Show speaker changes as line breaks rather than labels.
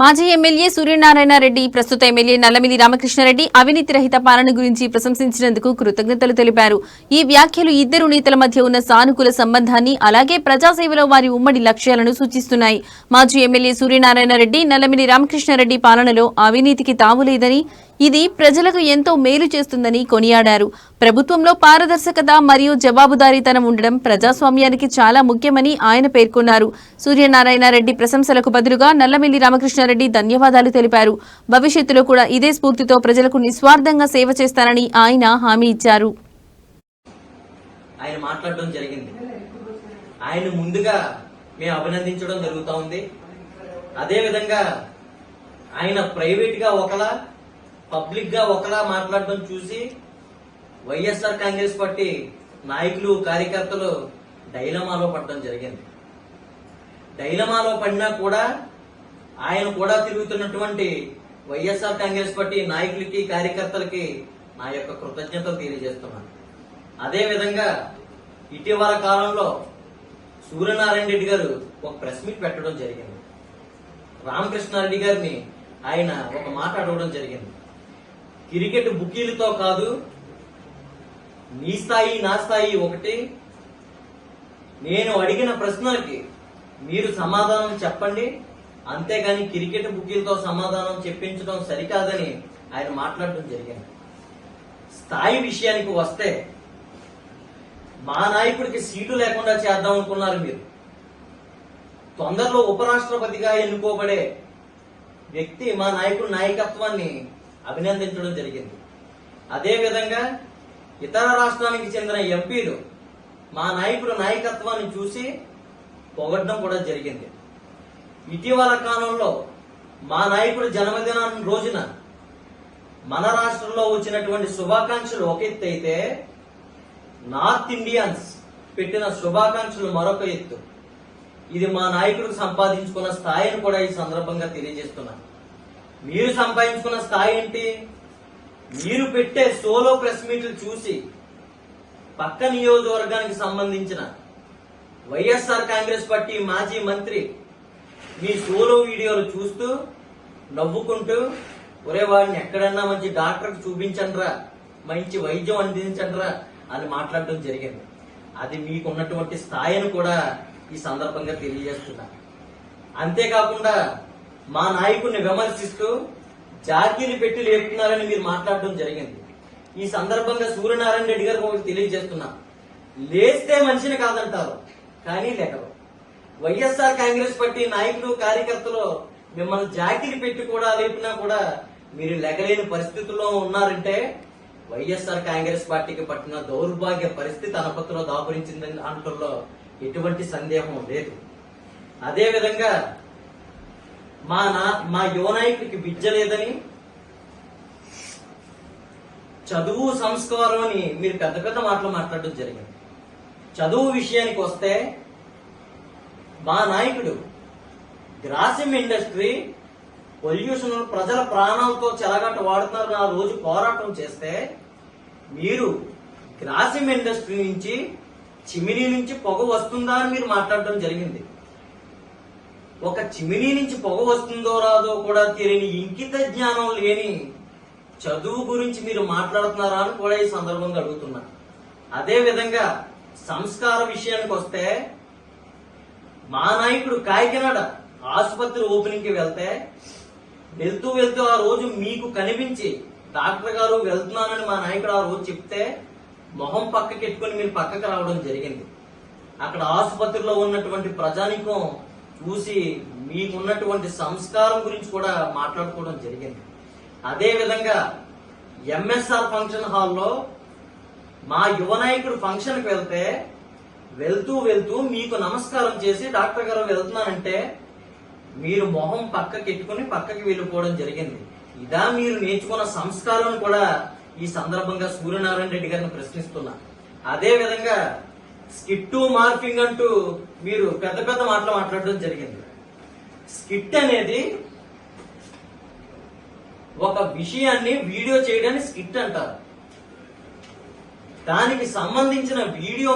మాజీ ఎమ్మెల్యే సూర్యనారాయణ రెడ్డి ప్రస్తుత ఎమ్మెల్యే నల్లమిల్లి రామకృష్ణారెడ్డి అవినీతి రహిత పాలన గురించి ప్రశంసించినందుకు కృతజ్ఞతలు తెలిపారు. ఈ వ్యాఖ్యలు ఇద్దరు నేతల మధ్య ఉన్న సానుకూల సంబంధాన్ని అలాగే ప్రజాసేవలో వారి ఉమ్మడి లక్ష్యాలను సూచిస్తున్నాయి. మాజీ ఎమ్మెల్యే సూర్యనారాయణ రెడ్డి నల్లమిల్లి రామకృష్ణారెడ్డి పాలనలో అవినీతికి తావులేదని ఇది ప్రజలకు ఎంతో మేలు చేస్తుందని కొనియాడారు. ప్రభుత్వంలో పారదర్శకత మరియు జవాబుదారీతనం ఉండడం ప్రజాస్వామ్యానికి చాలా ముఖ్యమని ఆయన పేర్కొన్నారు. సూర్యనారాయణ రెడ్డి ప్రశంసలకు బదులుగా నల్లమిల్లి రామకృష్ణారెడ్డి ధన్యవాదాలు తెలిపారు. భవిష్యత్తులో కూడా ఇదే స్ఫూర్తితో ప్రజలకు నిస్వార్థంగా సేవ చేస్తారని ఆయన హామీ ఇచ్చారు.
ఆయన మాట్లాడడం జరిగింది. ఆయన ముందుగా మేము అభినందించడం జరుగుతూ ఉంది. అదే విధంగా ఆయన ప్రైవేట్గా ఒకలా పబ్లిక్గా ఒకలా మాట్లాడడం చూసి వైఎస్ఆర్ కాంగ్రెస్ పార్టీ నాయకులు కార్యకర్తలు డైలమాలో పడడం జరిగింది. డైలమాలో పడినా కూడా ఆయన కూడా తిరుగుతున్నటువంటి వైఎస్ఆర్ కాంగ్రెస్ పార్టీ నాయకులకి కార్యకర్తలకి నా యొక్క కృతజ్ఞతలు తెలియజేస్తున్నాను. అదేవిధంగా ఇటీవల కాలంలో సూర్యనారాయణ రెడ్డి గారు ఒక ప్రెస్ మీట్ పెట్టడం జరిగింది. రామకృష్ణారెడ్డి గారిని ఆయన ఒక మాట అడగడం జరిగింది. క్రికెట్ బుకీలతో కాదు నీ స్థాయి నా స్థాయి ఒకటి. నేను అడిగిన ప్రశ్నలకి మీరు సమాధానం చెప్పండి. అంతేగాని క్రికెట్ బుకీలతో సమాధానం చెప్పించడం సరికాదని ఆయన మాట్లాడడం జరిగింది. స్థాయి విషయానికి వస్తే మా నాయకుడికి సీటు లేకుండా చేద్దాం అనుకున్నారు మీరు. తొందరలో ఉపరాష్ట్రపతిగా ఎన్నుకోబడే వ్యక్తి మా నాయకుడి నాయకత్వాన్ని అభినందించడం జరిగింది. అదేవిధంగా ఇతర రాష్ట్రానికి చెందిన ఎంపీలు మా నాయకుడు నాయకత్వాన్ని చూసి పొగడ్డం కూడా జరిగింది. ఇటీవల కాలంలో మా నాయకుడు జన్మదినం రోజున మన రాష్ట్రంలో వచ్చినటువంటి శుభాకాంక్షలు ఒక ఎత్తు అయితే నార్త్ ఇండియన్స్ పెట్టిన శుభాకాంక్షలు మరొక ఎత్తు. ఇది మా నాయకుడు సంపాదించుకున్న స్థాయిని కూడా ఈ సందర్భంగా తెలియజేస్తున్నాను. మీరు సంపాదించుకున్న స్థాయి ఏంటి? మీరు పెట్టే సోలో ప్రెస్ మీట్లు చూసి పక్క నియోజకవర్గానికి సంబంధించిన వైఎస్ఆర్ కాంగ్రెస్ పార్టీ మాజీ మంత్రి మీ సోలో వీడియోలు చూస్తూ నవ్వుకుంటూ ఒరే వాడిని ఎక్కడన్నా మంచి డాక్టర్కి చూపించండిరా మంచి వైద్యం అందించండిరా అని మాట్లాడడం జరిగింది. అది మీకు ఉన్నటువంటి స్థాయిని కూడా ఈ సందర్భంగా తెలియజేస్తున్నా. అంతేకాకుండా మా నాయకుడిని విమర్శిస్తూ జాకీని పెట్టి లేపుతున్నారని మీరు మాట్లాడడం జరిగింది. ఈ సందర్భంగా సూర్యనారాయణ రెడ్డి గారికి ఒకటి తెలియజేస్తున్నా. లేస్తే మనిషిని కాదంటారు కానీ లేకరు. వైఎస్ఆర్ కాంగ్రెస్ పార్టీ నాయకులు కార్యకర్తలు మిమ్మల్ని జాకిరి పెట్టి కూడా లేపినా కూడా మీరు లెగలేని పరిస్థితుల్లో ఉన్నారంటే వైఎస్ఆర్ కాంగ్రెస్ పార్టీకి పట్టిన దౌర్భాగ్య పరిస్థితి అనపత్తులో దాపురించిందని అనటంలో ఎటువంటి సందేహం లేదు. అదేవిధంగా మా నా మా యువనాయకుడికి విద్య లేదని చదువు సంస్కారం అని మీరు పెద్ద పెద్ద మాటలు మాట్లాడడం జరిగింది. చదువు విషయానికి వస్తే మా నాయకుడు గ్రాసిమ్ ఇండస్ట్రీ పొల్యూషన్ ప్రజల ప్రాణాలతో చెలగట్ట వాడుతున్నారు ఆ రోజు పోరాటం చేస్తే మీరు గ్రాసిమ్ ఇండస్ట్రీ నుంచి చిమినీ నుంచి పొగ వస్తుందా అని మీరు మాట్లాడడం జరిగింది. ఒక చిమినీ నుంచి పొగ వస్తుందో రాదో కూడా తెలియని ఇంకిత జ్ఞానం లేని చదువు గురించి మీరు మాట్లాడుతున్నారా అని కూడా ఈ సందర్భంగా అడుగుతున్నా. అదే విధంగా సంస్కార విషయానికి వస్తే మా నాయకుడు కాకినాడ ఆసుపత్రి ఓపెనింగ్కి వెళ్తే వెళ్తూ వెళ్తూ ఆ రోజు మీకు కనిపించి డాక్టర్ గారు వెళ్తున్నానని మా నాయకుడు ఆ రోజు చెప్తే మొహం పక్కకెట్టుకుని మీరు పక్కకి రావడం జరిగింది. అక్కడ ఆసుపత్రిలో ఉన్నటువంటి ప్రజానికం చూసి మీకున్నటువంటి సంస్కారం గురించి కూడా మాట్లాడుకోవడం జరిగింది. అదే విధంగా ఎంఎస్ఆర్ ఫంక్షన్ హాల్లో మా యువ నాయకుడు ఫంక్షన్కి వెళ్తే వెళ్తూ వెళ్తూ మీకు నమస్కారం చేసి డాక్టర్ గారు వెళ్తున్నానంటే మీరు మొహం పక్కకి ఎట్టుకుని పక్కకి వెళ్ళిపోవడం జరిగింది. ఇదా మీరు నేర్చుకున్న సంస్కారం కూడా ఈ సందర్భంగా సూర్యనారాయణ రెడ్డి గారిని ప్రశ్నిస్తున్నా. అదే విధంగా స్కిట్టు మార్ఫింగ్ అంటూ మీరు పెద్ద పెద్ద మాటలు మాట్లాడడం జరిగింది. స్కిట్ అనేది ఒక విషయాన్ని వీడియో చేయడానికి స్కిట్ అంటారు. దానికి సంబంధించిన వీడియో